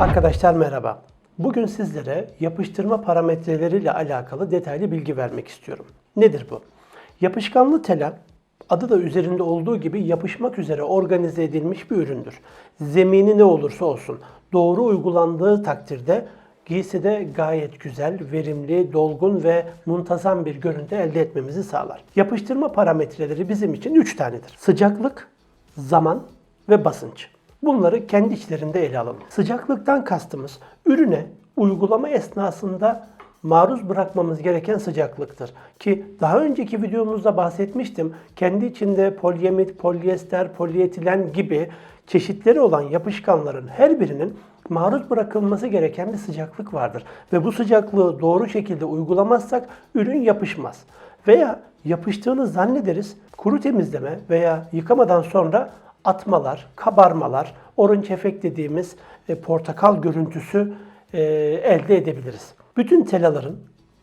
Arkadaşlar merhaba. Bugün sizlere yapıştırma parametreleriyle alakalı detaylı bilgi vermek istiyorum. Nedir bu? Yapışkanlı tela adı da üzerinde olduğu gibi yapışmak üzere organize edilmiş bir üründür. Zemini ne olursa olsun doğru uygulandığı takdirde giyside gayet güzel, verimli, dolgun ve muntazam bir görüntü elde etmemizi sağlar. Yapıştırma parametreleri bizim için 3 tanedir. Sıcaklık, zaman ve basınç. Bunları kendi içlerinde ele alalım. Sıcaklıktan kastımız ürüne uygulama esnasında maruz bırakmamız gereken sıcaklıktır. Ki daha önceki videomuzda bahsetmiştim. Kendi içinde polyamit, polyester, polietilen gibi çeşitleri olan yapışkanların her birinin maruz bırakılması gereken bir sıcaklık vardır. Ve bu sıcaklığı doğru şekilde uygulamazsak ürün yapışmaz. Veya yapıştığını zannederiz. Kuru temizleme veya yıkamadan sonra atmalar, kabarmalar, orange efekt dediğimiz e, portakal görüntüsü e, elde edebiliriz. Bütün telaların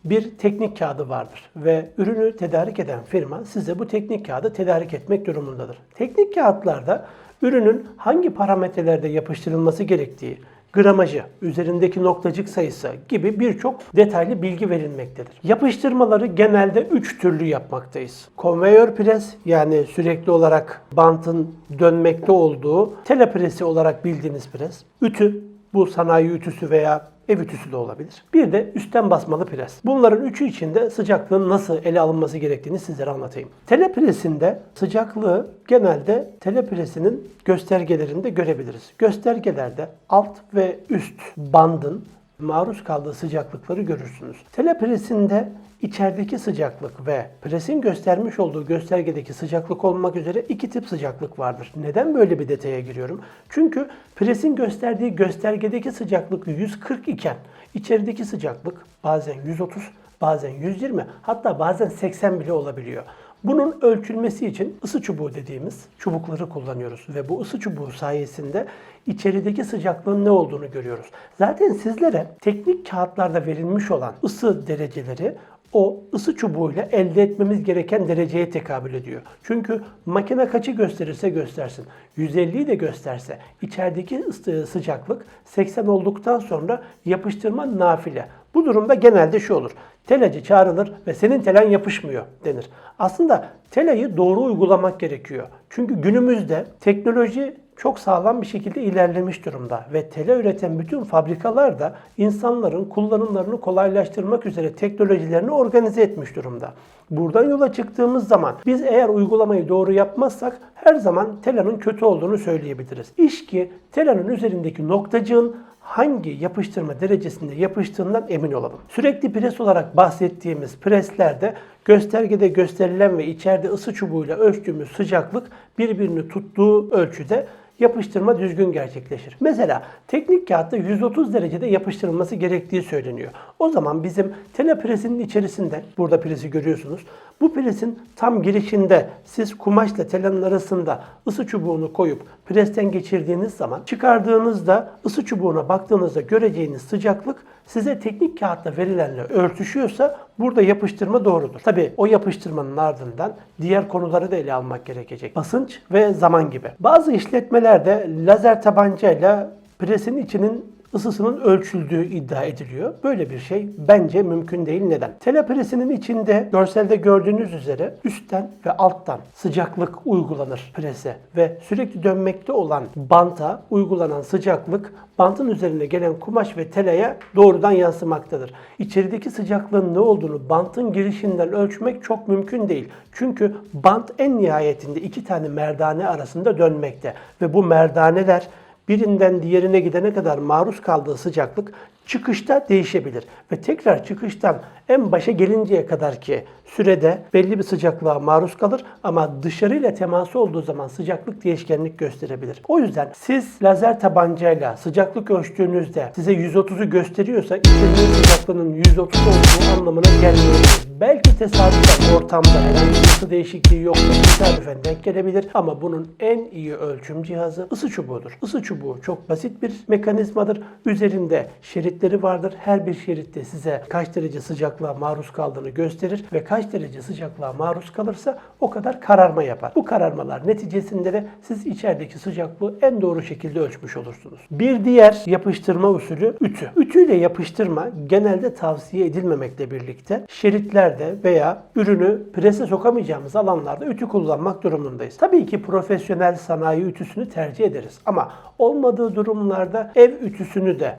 bir teknik kağıdı vardır ve ürünü tedarik eden firma size bu teknik kağıdı tedarik etmek durumundadır. Teknik kağıtlarda ürünün hangi parametrelerde yapıştırılması gerektiği, gramajı, üzerindeki noktacık sayısı gibi birçok detaylı bilgi verilmektedir. Yapıştırmaları genelde 3 türlü yapmaktayız. Konveyör pres yani sürekli olarak bantın dönmekte olduğu telepresi olarak bildiğiniz pres. Ütü, bu sanayi ütüsü veya ev ütüsü de olabilir. Bir de üstten basmalı pres. Bunların üçü içinde sıcaklığın nasıl ele alınması gerektiğini sizlere anlatayım. Telepresinde sıcaklığı genelde telepresinin göstergelerinde görebiliriz. Göstergelerde alt ve üst bandın maruz kaldığı sıcaklıkları görürsünüz. Telepresinde içerideki sıcaklık ve presin göstermiş olduğu göstergedeki sıcaklık olmak üzere iki tip sıcaklık vardır. Neden böyle bir detaya giriyorum? Çünkü presin gösterdiği göstergedeki sıcaklık 140 iken içerideki sıcaklık bazen 130, bazen 120 hatta bazen 80 bile olabiliyor. Bunun ölçülmesi için ısı çubuğu dediğimiz çubukları kullanıyoruz ve bu ısı çubuğu sayesinde içerideki sıcaklığın ne olduğunu görüyoruz. Zaten sizlere teknik kağıtlarda verilmiş olan ısı dereceleri o ısı çubuğuyla elde etmemiz gereken dereceye tekabül ediyor. Çünkü makine kaçı gösterirse göstersin, 150'yi de gösterse içerideki sıcaklık 80 olduktan sonra yapıştırma nafile. Bu durumda genelde şu olur. Telacı çağrılır ve senin telen yapışmıyor denir. Aslında telayı doğru uygulamak gerekiyor. Çünkü günümüzde teknoloji çok sağlam bir şekilde ilerlemiş durumda ve tele üreten bütün fabrikalar da insanların kullanımlarını kolaylaştırmak üzere teknolojilerini organize etmiş durumda. Buradan yola çıktığımız zaman biz eğer uygulamayı doğru yapmazsak her zaman telanın kötü olduğunu söyleyebiliriz. İş ki telanın üzerindeki noktacığın hangi yapıştırma derecesinde yapıştığından emin olalım. Sürekli pres olarak bahsettiğimiz preslerde göstergede gösterilen ve içeride ısı çubuğuyla ölçtüğümüz sıcaklık birbirini tuttuğu ölçüde yapıştırma düzgün gerçekleşir. Mesela teknik kağıtta 130 derecede yapıştırılması gerektiği söyleniyor. O zaman bizim telepresinin içerisinde, burada presi görüyorsunuz, bu presin tam girişinde siz kumaşla telanın arasında ısı çubuğunu koyup presten geçirdiğiniz zaman çıkardığınızda ısı çubuğuna baktığınızda göreceğiniz sıcaklık size teknik kağıtta verilenle örtüşüyorsa burada yapıştırma doğrudur. Tabi o yapıştırmanın ardından diğer konuları da ele almak gerekecek. Basınç ve zaman gibi. Bazı işletmelerde lazer tabancayla presin içinin ısısının ölçüldüğü iddia ediliyor. Böyle bir şey bence mümkün değil. Neden? Telepresinin içinde görselde gördüğünüz üzere üstten ve alttan sıcaklık uygulanır prese ve sürekli dönmekte olan banta uygulanan sıcaklık bantın üzerine gelen kumaş ve teleye doğrudan yansımaktadır. İçerideki sıcaklığın ne olduğunu bantın girişinden ölçmek çok mümkün değil. Çünkü bant en nihayetinde iki tane merdane arasında dönmekte ve bu merdaneler birinden diğerine gidene kadar maruz kaldığı sıcaklık çıkışta değişebilir. Ve tekrar çıkıştan en başa gelinceye kadar ki sürede belli bir sıcaklığa maruz kalır ama dışarıyla teması olduğu zaman sıcaklık değişkenlik gösterebilir. O yüzden siz lazer tabancayla sıcaklık ölçtüğünüzde size 130'u gösteriyorsa içerinin sıcaklığının 130 olduğu anlamına gelmiyor. Belki tesadüfen ortamda herhangi bir ısı değişikliği yoksa tesadüfen denk gelebilir ama bunun en iyi ölçüm cihazı ısı çubuğudur. Isı çubuğu çok basit bir mekanizmadır. Üzerinde şerit şeritleri vardır. Her bir şeritte size kaç derece sıcaklığa maruz kaldığını gösterir ve kaç derece sıcaklığa maruz kalırsa o kadar kararma yapar. Bu kararmalar neticesinde de siz içerideki sıcaklığı en doğru şekilde ölçmüş olursunuz. Bir diğer yapıştırma usulü ütü. Ütüyle yapıştırma genelde tavsiye edilmemekle birlikte şeritlerde veya ürünü prese sokamayacağımız alanlarda ütü kullanmak durumundayız. Tabii ki profesyonel sanayi ütüsünü tercih ederiz ama olmadığı durumlarda ev ütüsünü de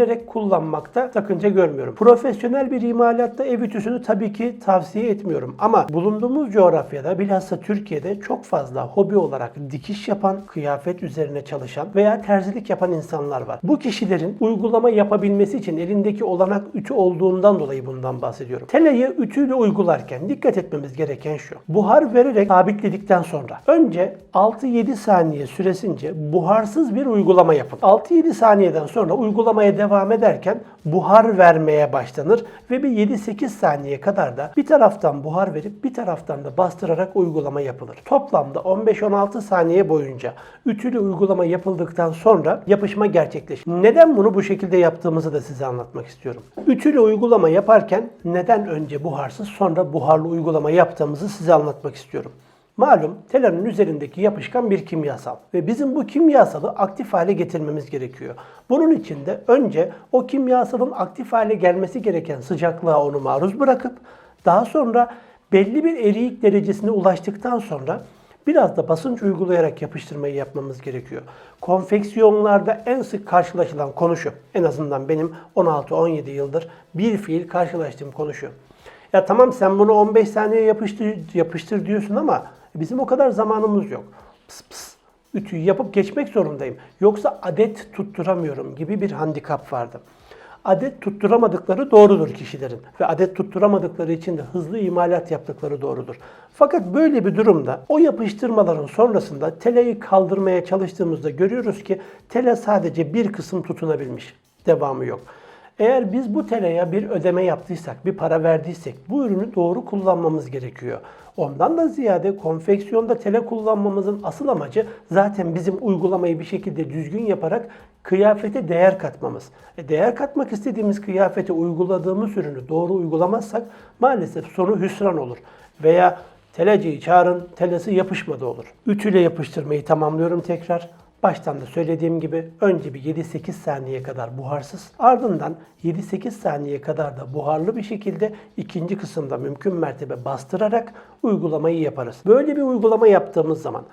makulleştirerek kullanmakta sakınca görmüyorum. Profesyonel bir imalatta ev ütüsünü tabii ki tavsiye etmiyorum ama bulunduğumuz coğrafyada bilhassa Türkiye'de çok fazla hobi olarak dikiş yapan, kıyafet üzerine çalışan veya terzilik yapan insanlar var. Bu kişilerin uygulama yapabilmesi için elindeki olanak ütü olduğundan dolayı bundan bahsediyorum. Telayı ütüyle uygularken dikkat etmemiz gereken şu. Buhar vererek sabitledikten sonra önce 6-7 saniye süresince buharsız bir uygulama yapın. 6-7 saniyeden sonra uygulamaya devam ederken buhar vermeye başlanır ve bir 7-8 saniye kadar da bir taraftan buhar verip bir taraftan da bastırarak uygulama yapılır. Toplamda 15-16 saniye boyunca ütülü uygulama yapıldıktan sonra yapışma gerçekleşir. Neden bunu bu şekilde yaptığımızı da size anlatmak istiyorum. Ütülü uygulama yaparken neden önce buharsız sonra buharlı uygulama yaptığımızı size anlatmak istiyorum. Malum telanın üzerindeki yapışkan bir kimyasal ve bizim bu kimyasalı aktif hale getirmemiz gerekiyor. Bunun için de önce o kimyasalın aktif hale gelmesi gereken sıcaklığa onu maruz bırakıp daha sonra belli bir eriyik derecesine ulaştıktan sonra biraz da basınç uygulayarak yapıştırmayı yapmamız gerekiyor. Konfeksiyonlarda en sık karşılaşılan konu şu. En azından benim 16-17 yıldır bir fiil karşılaştığım konu şu. Ya tamam sen bunu 15 saniye yapıştır, yapıştır diyorsun ama bizim o kadar zamanımız yok. Pıs pıs ütüyü yapıp geçmek zorundayım. Yoksa adet tutturamıyorum gibi bir handikap vardı. Adet tutturamadıkları doğrudur kişilerin ve adet tutturamadıkları için de hızlı imalat yaptıkları doğrudur. Fakat böyle bir durumda o yapıştırmaların sonrasında teleyi kaldırmaya çalıştığımızda görüyoruz ki tele sadece bir kısım tutunabilmiş. Devamı yok. Eğer biz bu teleye bir ödeme yaptıysak, bir para verdiysek bu ürünü doğru kullanmamız gerekiyor. Ondan da ziyade konfeksiyonda tele kullanmamızın asıl amacı zaten bizim uygulamayı bir şekilde düzgün yaparak kıyafete değer katmamız. E değer katmak istediğimiz kıyafete uyguladığımız ürünü doğru uygulamazsak maalesef sonu hüsran olur. Veya teleciyi çağırın, telesi yapışmadı olur. Ütüyle yapıştırmayı tamamlıyorum tekrar. Baştan da söylediğim gibi önce bir 7-8 saniye kadar buharsız ardından 7-8 saniye kadar da buharlı bir şekilde ikinci kısımda mümkün mertebe bastırarak uygulamayı yaparız. Böyle bir uygulama yaptığımız zaman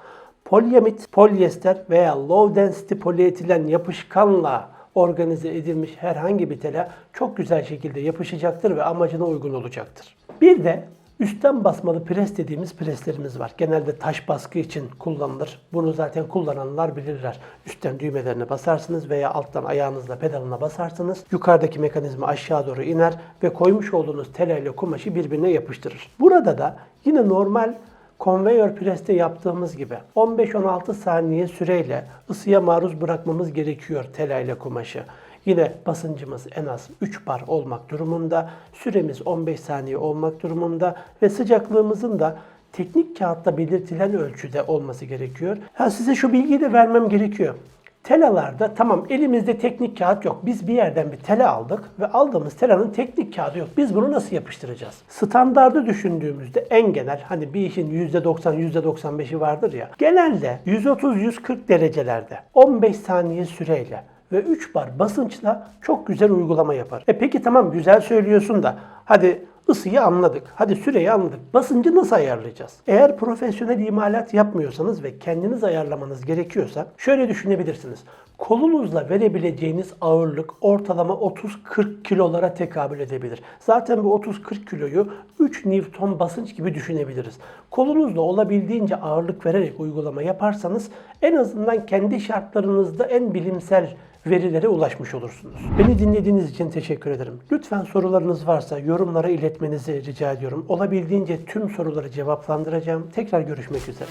polyamid, polyester veya low density polietilen yapışkanla organize edilmiş herhangi bir tela çok güzel şekilde yapışacaktır ve amacına uygun olacaktır. Bir de Üstten basmalı pres dediğimiz preslerimiz var. Genelde taş baskı için kullanılır. Bunu zaten kullananlar bilirler. Üstten düğmelerine basarsınız veya alttan ayağınızla pedalına basarsınız. Yukarıdaki mekanizma aşağı doğru iner ve koymuş olduğunuz telayla kumaşı birbirine yapıştırır. Burada da yine normal konveyör preste yaptığımız gibi 15-16 saniye süreyle ısıya maruz bırakmamız gerekiyor telayla kumaşı. Yine basıncımız en az 3 bar olmak durumunda, süremiz 15 saniye olmak durumunda ve sıcaklığımızın da teknik kağıtta belirtilen ölçüde olması gerekiyor. Ha size şu bilgiyi de vermem gerekiyor. Telalarda tamam elimizde teknik kağıt yok. Biz bir yerden bir tela aldık ve aldığımız telanın teknik kağıdı yok. Biz bunu nasıl yapıştıracağız? Standardı düşündüğümüzde en genel hani bir işin %90 %95'i vardır ya. Genelde 130-140 derecelerde 15 saniye süreyle ve 3 bar basınçla çok güzel uygulama yapar. E peki tamam güzel söylüyorsun da hadi ısıyı anladık. Hadi süreyi anladık. Basıncı nasıl ayarlayacağız? Eğer profesyonel imalat yapmıyorsanız ve kendiniz ayarlamanız gerekiyorsa şöyle düşünebilirsiniz. Kolunuzla verebileceğiniz ağırlık ortalama 30-40 kilolara tekabül edebilir. Zaten bu 30-40 kiloyu 3 Newton basınç gibi düşünebiliriz. Kolunuzla olabildiğince ağırlık vererek uygulama yaparsanız en azından kendi şartlarınızda en bilimsel verilere ulaşmış olursunuz. Beni dinlediğiniz için teşekkür ederim. Lütfen sorularınız varsa yorumlara iletmenizi rica ediyorum. Olabildiğince tüm soruları cevaplandıracağım. Tekrar görüşmek üzere.